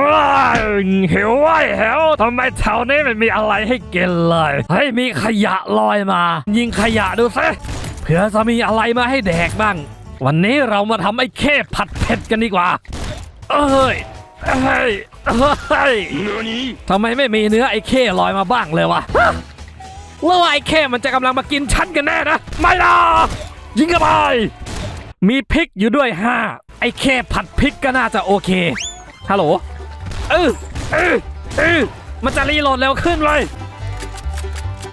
ว้ยหิวไว้เหวทำไมแถวนี้ไม่มีอะไรให้กินเลยเฮ้ยมีขยะลอยมา ยิงขยะดูซิเผื่อจะมีอะไรมาให้แดกบ้าง วันนี้เรามาทำไอ้เข้ผัดเผ็ดกันดีกว่า เอ้ยเฮ้ยเฮ้ยทำไมไม่มีเนื้อไอ้เข้ลอยมาบ้างเลยวะฮะหรือว่าไอ้เข้มันจะกำลังมากินฉันกันแน่นะ ไม่นะยิงกันไปมีพริกอยู่ด้วยห้าไอ้แค่ผัดพริกก็น่าจะโอเคฮัลโหล เออเออเออมันจะรีโหลดเร็วขึ้นเลย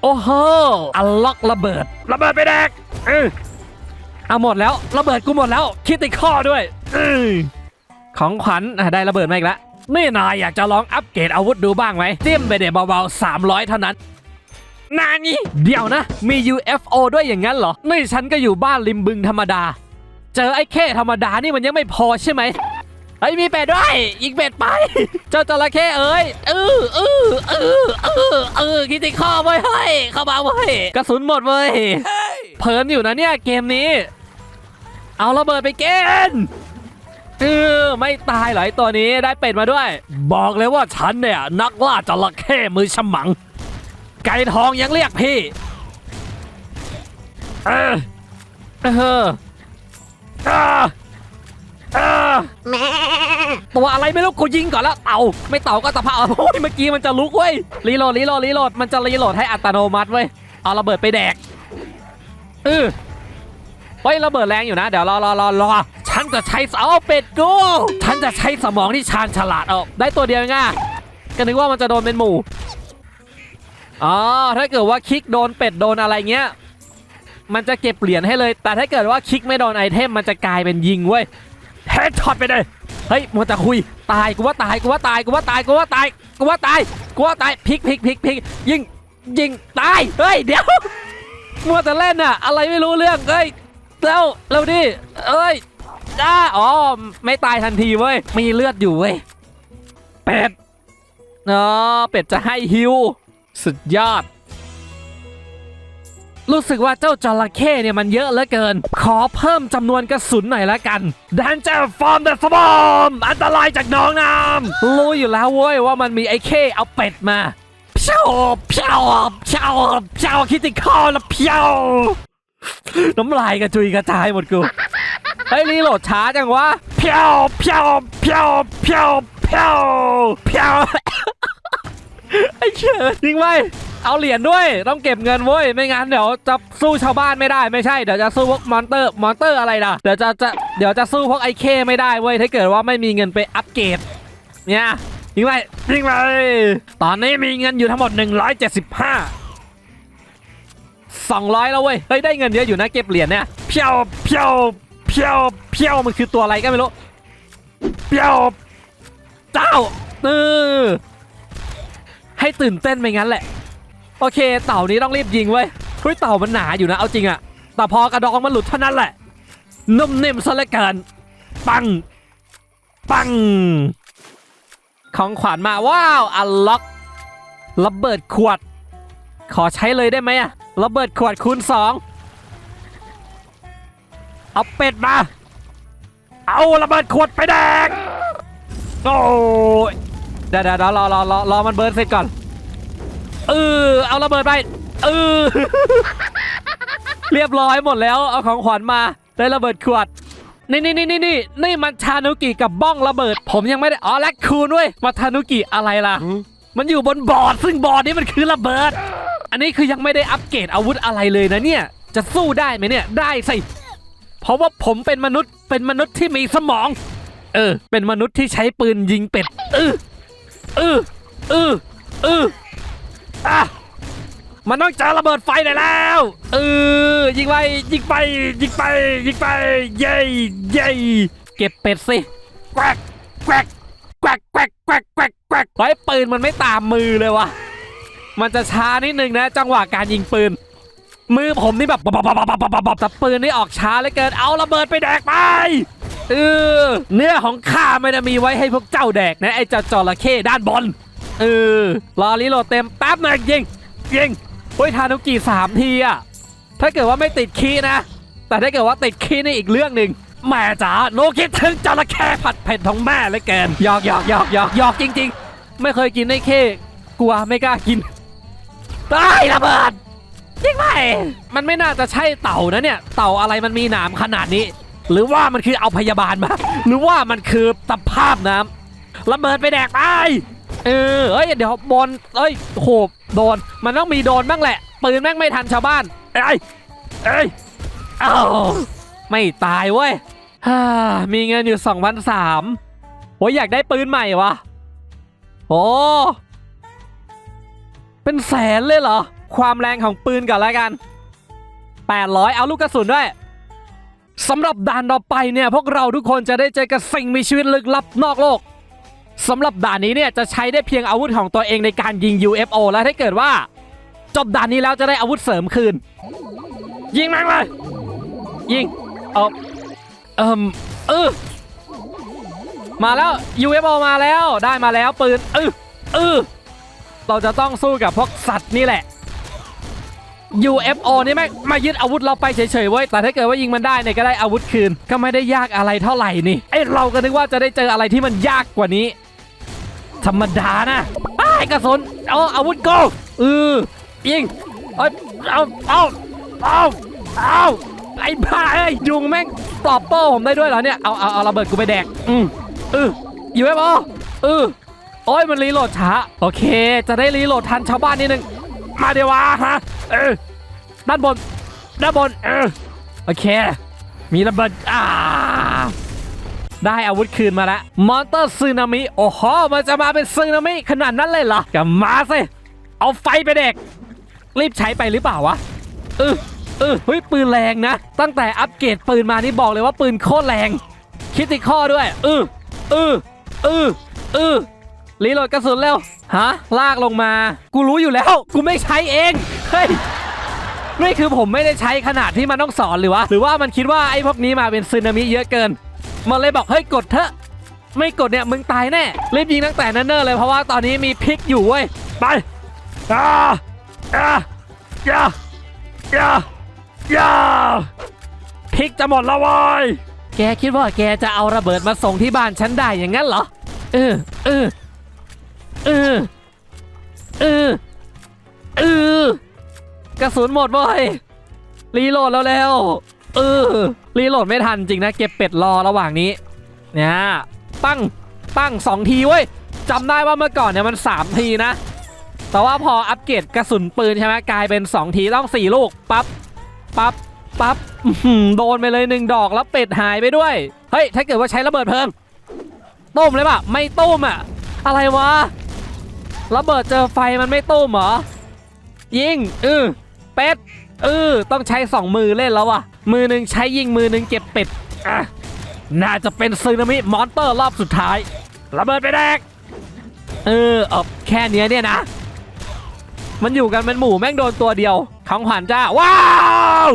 โอ้โหอัลล็อกระเบิด ระเบิดไปแดกเออเอาหมดแล้ว ระเบิดกูหมดแล้ว คิดติดข้อด้วยเออของขวัญอะได้ระเบิดมาอีกแล้วนี่นายอยากจะลองอัปเกรดอาวุธดูบ้างไหมจิ้มไปเดี๋ยวเบาๆ300 เท่านั้นนานี่เดี๋ยวนะ มี UFO ด้วยอย่างนั้นเหรอ นี่ฉันก็อยู่บ้านริมบึงธรรมดา เจอไอ้เข้ธรรมดานี่มันยังไม่พอใช่ไหม เฮ้ยมีเป็ดด้วยยิงเป็ดไป เจ้าจระเข้เอ้ยเออเออเออเออเออคิดติข้อไว้ยเฮ้ยเข้ามาเว้กระสุนหมดเว้ยเพลินอยู่นะเนี่ยเกมนี้ เอาระเบิดไปเกณฑ์เออไม่ตายหรอไอตัวนี้ได้เป็ดมาด้วย บอกเลยว่าฉันเนี่ยนักล่าจระเข้มือฉมัง ไก่ทองยังเรียกพี่เออเออเออเออ ตัวอะไรไม่รู้กูยิงก่อนแล้วเต่าไม่เต่าก็ตะเพาโอ้ยเมื่อกี้มันจะลุกเว้ยรีโหลดรีโหลดรีโหลดมันจะรีโหลดให้อัตโนมัติเว้ยเอาระเบิดไปแดกเออเฮ้ยระเบิดแรงอยู่นะ เดี๋ยวรอรอรอรอฉันจะใช้เอาเป็ดกูฉันจะใช้สมองที่ชาญฉลาดเอาได้ตัวเดียวง่ะก็นึกว่ามันจะโดนเป็นหมู่อ๋อถ้าเกิดว่าคลิกโดนเป็ดโดนอะไรเงี้ยมันจะเก็บเหรียญให้เลย แต่ถ้าเกิดว่าคลิกไม่โดนไอเทมมันจะกลายเป็นยิงเว้ยเฮดช็อตไปเลย เฮ้ยมัวแต่คุยตายกูว่าตายกูว่าตายกูว่าตายกูว่าตายกูว่าตายกูว่าตายพลิกพลิกพลิกพลิกยิงยิงตายเฮ้ยเดี๋ยวมัวแต่เล่นอะอะไรไม่รู้เรื่องเฮ้ยเร็วเร็วดิเอ้ยจ้าอ๋อไม่ตายทันทีเว้ยมีเลือดอยู่เว้ยเป็ดเอ๋อเป็ดจะให้ฮิวสุดยอด รู้สึกว่าเจ้าจระเข้เนี่ยมันเยอะเหลือเกิน ขอเพิ่มจำนวนกระสุนหน่อยละกันดันเจอร์ฟอร์มเดอะสบอมอันตรายจากน้องน้ำรู้อยู่แล้วเว้ยว่ามันมีไอ้เข้เอาเป็ดมาเพียวเพียวเพียวเพียวคิดติคอแล้วเพียวน้ำลายกระจุยกระจายหมดกูเฮ้ยรีโหลดช้าจังวะเพียวเพียวเพียวเพียวเพียวเพียวไอ้เชื่อจริงไหม เอาเหรียญด้วยต้องเก็บเงินเว้ยไม่งั้นเดี๋ยวจะสู้ชาวบ้านไม่ได้ไม่ใช่เดี๋ยวจะสู้พวกมอนเตอร์มอนเตอร์อะไรนะเดี๋ยวจะจะเดี๋ยวจะสู้พวกไอเคไม่ได้เว้ยถ้าเกิดว่าไม่มีเงินไปอัปเกรดเนี่ยจริงไหมจริงไหมตอนนี้มีเงินอยู่ทั้งหมด 175 200 แล้วเว้ยเฮ้ยได้เงินเยอะอยู่นะเก็บเหรียญเนี่ยเพียวเพียวเพียวเพียวมันคือตัวอะไรก็ไม่รู้เพียวเจ้าเออให้ตื่นเต้นไปงั้นแหละ โอเค เต่านี้ต้องรีบยิงเว้ยเฮ้ยเต่ามันหนาอยู่นะเอาจริงอะแต่พอกระดองมันหลุดเท่านั้นแหละนุ่มนิ่มซะเหลือเกินปัง ปัง ของขวัญมาว้าวอัลล็อกระเบิดขวด ขอใช้เลยได้ไหมอะระเบิดขวดคูณสองเอาเป็ดมา เอาระเบิดขวดไปแดกโอ้ยเดี๋ยวเดี๋ยวรอรอรอรอมันเบิร์นเสร็จก่อน เออเอาระเบิดไปเออเรียบร้อยหมดแล้วเอาของขวัญมาได้ระเบิดขวดนี่นี่นี่นี่นี่นี่มันชานุกิกับบ้องระเบิด ผมยังไม่ได้อ๋อแลคคูนด้วยมาทานุกิอะไรล่ะ มันอยู่บนบอร์ดซึ่งบอร์ดนี้มันคือระเบิด อันนี้คือยังไม่ได้อัปเกรดอาวุธอะไรเลยนะเนี่ย จะสู้ได้ไหมเนี่ยได้สิเพราะว่าผมเป็นมนุษย์เป็นมนุษย์ที่มีสมอง เออ เป็นมนุษย์ที่ใช้ปืนยิงเป็ดเออเออเออเออ อะมันต้องเจอระเบิดไฟได้แล้วเออยิงไปยิงไปยิงไปยิงไปเย้เย้เก็บเป็ดสิแกวกแกวกแกวกแกวกแกวกแกวกแกวกเฮ้ยปืนมันไม่ตามมือเลยวะมันจะช้านิดนึงนะ จังหวะการยิงปืน มือผมนี่แบบบับบับบับบับบับบับแต่ปืนนี่ออกช้าเหลือเกินเอาระเบิดไปแดกไปเออเนื้อของข้าไม่ได้มีไว้ให้พวกเจ้าแดกนะไอ้เจ้าจระเข้ด้านบน เออรอรีโหลดเต็มแป๊บหนึ่งยิงยิงเฮ้ยทานุกิสามทีอะถ้าเกิดว่าไม่ติดคีนะ แต่ถ้าเกิดว่าติดคีนี่อีกเรื่องหนึ่งแม่จ๋าหนูคิดถึงจระเข้ผัดเผ็ดของแม่เลยเกินหยอกหยอกหยอกหยอกหยอกจริง ๆ ไม่เคยกินไอ้เข้กลัวไม่กล้ากินตายระเบิดจริงไหมมันไม่น่าจะใช่เต่านะเนี่ย เต่าอะไรมันมีหนามขนาดนี้ หรือว่ามันคือเอาพยาบาลมา หรือว่ามันคือตะภาพน้ำระเบิดไปแดกไป เออเอ้ยเดี๋ยวบอลเอ้ยโหโดนมันต้องมีโดนบ้างแหละปืนแม่งไม่ทันชาวบ้านเอ้ยเอ้ยเอ้าไม่ตายเว้ยฮ่ามีเงินอยู่2 0 0โอ้ยอยากได้ปืนใหม่วะโอ้เป็นแสนเลยเหรอ ความแรงของปืนก่อนแล้วกัน 800 เอาลูกกระสุนด้วยสำหรับด่านต่อไปเนี่ย พวกเราทุกคนจะได้เจอกับสิ่งมีชีวิตลึกลับนอกโลก สำหรับด่านนี้เนี่ยจะใช้ได้เพียงอาวุธของตัวเองในการยิง UFO และถ้าเกิดว่า จบด่านนี้แล้วจะได้อาวุธเสริมคืน ยิงแม่งเลย ยิงเอาเอิมเออมาแล้ว UFO มาแล้วได้มาแล้วปืนเออเออเราจะต้องสู้กับพวกสัตว์นี่แหละ UFO นี่แม่งมายึดอาวุธเราไปเฉยๆเว้ย แต่ถ้าเกิดว่ายิงมันได้เนี่ยก็ได้อาวุธคืน ก็ไม่ได้ยากอะไรเท่าไหร่นี่ ไอเราก็นึกว่าจะได้เจออะไรที่มันยากกว่านี้ ธรรมดานะไอ้กระสุนเอาอาวุธโกเออยิงเอาเอาเอาเอาเอาไอ้บ้าเอ้ยุงแม่งตอบโต้ผมได้ด้วยเหรอเนี่ยเอาเอาเอาระเบิดกูไปแดกอืมเออ UFO เออโอ้ยมันรีโหลดช้าโอเค จะได้รีโหลดทันชาวบ้านนิดนึงมาเดี๋ยววะฮะเออด้านบนด้านบนเออโอเค มีระเบิดอ่า ได้อาวุธคืนมาแล้วมอนเตอร์ซึนามิโอ้โหมันจะมาเป็นซึนามิขนาดนั้นเลยเหรอก็มาสิเอาไฟไปเด็ก รีบใช้ไปหรือเปล่าวะเออเออเฮ้ยปืนแรงนะ ตั้งแต่อัปเกรดปืนมานี่บอกเลยว่าปืนโคตรแรงคิดติข้อด้วยเออเออเออเออรีโหลดกระสุนเร็วฮะลากลงมา กูรู้อยู่แล้ว กูไม่ใช้เองเฮ้ยนี่คือผมไม่ได้ใช้ขนาดที่มันต้องสอนหรือวะหรือว่ามันคิดว่าไอ้พวกนี้มาเป็นซึนามิเยอะเกิน มันเลยบอกเฮ้ยกดเถอะไม่กดเนี่ยมึงตายแน่รีบยิงตั้งแต่นั้นเนิ่นๆเลยเพราะว่าตอนนี้มีพิกอยู่เว้ยไปอ่าอ่าอย่าอย่าอย่าพิกจะหมดแล้วเว้ยแกคิดว่าแกจะเอาระเบิดมาส่งที่บ้านฉันได้อย่างนั้นเหรอเออเออเออเออเออกระสุนหมดเว้ยรีโหลดแล้วแล้ว เออรีโหลดไม่ทันจริงนะเก็บเป็ดรอระหว่างนี้เนี่ยปั้งปั้งสองทีเว้ยจำได้ว่าเมื่อก่อนเนี่ยมัน3ทีนะ แต่ว่าพออัปเกรดกระสุนปืนใช่ไหมกลายเป็น2ทีต้อง4ลูกปั๊บปั๊บปั๊บโดนไปเลยหนึ่งดอกแล้วเป็ดหายไปด้วยเฮ้ยถ้าเกิดว่าใช้ระเบิดเพลิงต้มเลยปะไม่ต้มอะอะไรวะระเบิดเจอไฟมันไม่ต้มเหรอยิงเออเป็ด เออ ต้องใช้สองมือเล่นแล้ววะมือหนึ่งใช้ยิงมือหนึ่งเก็บเป็ดอะน่าจะเป็นซึนามิมอนเตอร์รอบสุดท้ายระเบิดไปแดกเออเออแค่เนี้ยเนี่ยนะ มันอยู่กันเป็นหมู่แม่งโดนตัวเดียวของขวัญจ้า ว้าว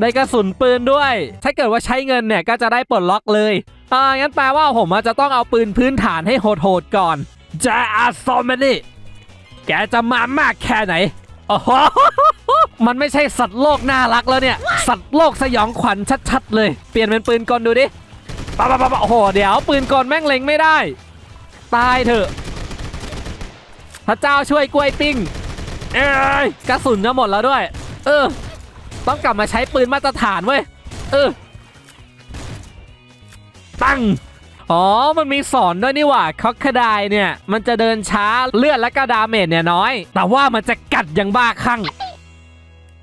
ได้กระสุนปืนด้วย ถ้าเกิดว่าใช้เงินเนี่ยก็จะได้ปลดล็อกเลยอ่างั้นแปลว่าผมจะต้องเอาปืนพื้นฐานให้โหดๆก่อนจะอาซอมเมนี่แกจะมามากแค่ไหนโอ้โห มันไม่ใช่สัตว์โลกน่ารักแล้วเนี่ย สัตว์โลกสยองขวัญชัด ๆ เลย เปลี่ยนเป็นปืนกลดูดิปะปะปะปะโอ้โห เดี๋ยวปืนกลแม่งเล็งไม่ได้ ตายเถอะ พระเจ้าช่วยกล้วยปิ้ง เอ้ยกระสุนจะหมดแล้วด้วย เออ ต้องกลับมาใช้ปืนมาตรฐานเว้ย เออ ตั้งอ๋อ มันมีสอนด้วยนี่หว่าคอกคดายเนี่ย มันจะเดินช้าเลือดและก็ดาเมจเนี่ยน้อย แต่ว่ามันจะกัดอย่างบ้าคลั่ง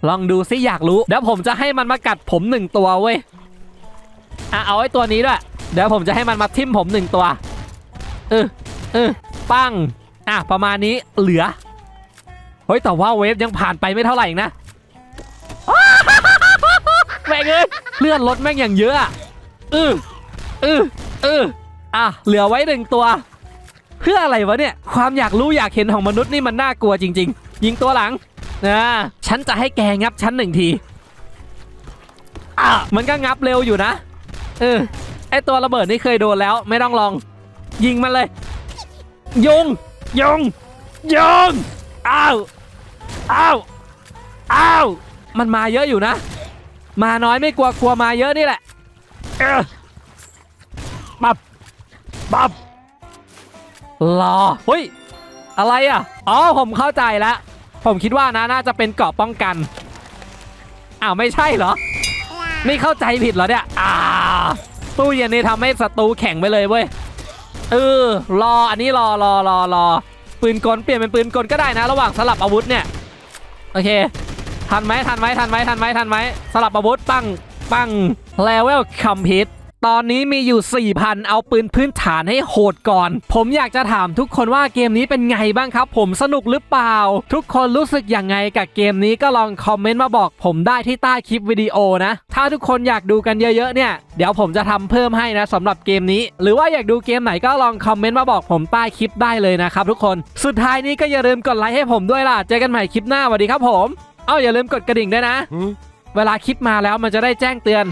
ลองดูสิอยากรู้เดี๋ยวผมจะให้มันมากัดผมหนึ่งตัวเว้ยอะเอาไอ้ตัวนี้ด้วยเดี๋ยวผมจะให้มันมาทิ่มผมหนึ่งตัวเออเออปังอะประมาณนี้เหลือเฮ้ยแต่ว่าเวฟยังผ่านไปไม่เท่าไหร่นะแม่งเอ้ยเลื่อนรถแม่งอย่างเยอะอะเออเออเอออะเหลือไว้หนึ่งตัว เพื่ออะไรวะเนี่ย ความอยากรู้อยากเห็นของมนุษย์นี่มันน่ากลัวจริง ๆ ยิงตัวหลัง นะฉันจะให้แกงับฉันหนึ่งทีอะมันก็งับเร็วอยู่นะเออไอตัวระเบิดนี่เคยโดนแล้ว ไม่ต้องลอง ยิงมันเลย ยุงยุงยุงอ้าวอ้าวอ้าวมันมาเยอะอยู่นะ มาน้อยไม่กลัวกลัวมาเยอะนี่แหละเออปับปับรอเฮ้ยอะไรอะ อ๋อผมเข้าใจแล้ว ผมคิดว่านะน่าจะเป็นเกราะป้องกันอ้าวไม่ใช่เหรอ นี่เข้าใจผิดเหรอเนี่ยอ่าตู้เย็นนี่ทำให้ศัตรูแข็งไปเลยเว้ยเออรออันนี้รอรอรอรอปืนกลเปลี่ยนเป็นปืนกลก็ได้นะ ระหว่างสลับอาวุธเนี่ยโอเค ทันไหมทันไหมทันไหมทันไหมทันไหมสลับอาวุธปังปังเลเวลคอมพิวต อนนี้มีอยู่ 4,000 เอาปืนพื้นฐานให้โหดก่อน ผมอยากจะถามทุกคนว่าเกมนี้เป็นไงบ้างครับ ผมสนุกหรือเปล่า ทุกคนรู้สึกยังไงกับเกมนี้ก็ลองคอมเมนต์มาบอกผมได้ที่ใต้คลิปวิดีโอนะ ถ้าทุกคนอยากดูกันเยอะๆเนี่ย เดี๋ยวผมจะทำเพิ่มให้นะสำหรับเกมนี้ หรือว่าอยากดูเกมไหนก็ลองคอมเมนต์มาบอกผมใต้คลิปได้เลยนะครับทุกคนสุดท้ายนี้ก็อย่าลืมกดไลค์ให้ผมด้วยล่ะเจอกันใหม่คลิปหน้าสวัสดีครับผมเอ้าอย่าลืมกดกระดิ่งด้วยนะ เวลาคลิปมาแล้วมันจะได้แจ้งเตือน